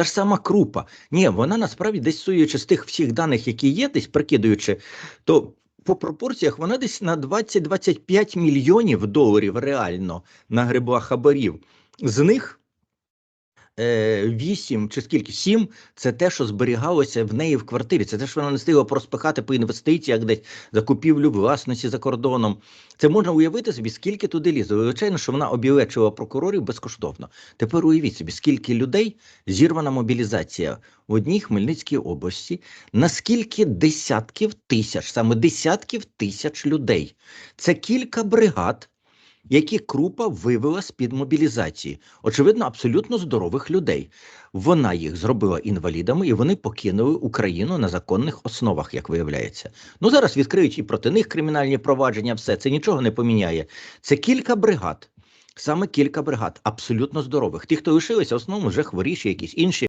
Та ж сама крупа. Ні, вона насправді десь суючи з тих всіх даних, які є, десь прикидуючи, то по пропорціях вона десь на 20-25 мільйонів доларів реально на грибах хабарів. З них. 8 чи скільки 7 це те, що зберігалося в неї в квартирі. Це те, що вона не встигла проспихати по інвестиціях, десь закупівлю власності за кордоном. Це можна уявити собі, скільки туди лізе. Звичайно, що вона обілечила прокурорів безкоштовно. Тепер уявіть собі, скільки людей зірвана мобілізація в одній Хмельницькій області, наскільки десятків тисяч, саме десятків тисяч людей. Це кілька бригад. Які крупа вивела з під мобілізації, очевидно, абсолютно здорових людей. Вона їх зробила інвалідами, і вони покинули Україну на законних основах, як виявляється. Ну зараз відкриють і проти них кримінальні провадження, все це нічого не поміняє. Це кілька бригад, саме кілька бригад, абсолютно здорових. Ті, хто лишилися, в основному вже хворіші, якісь інші.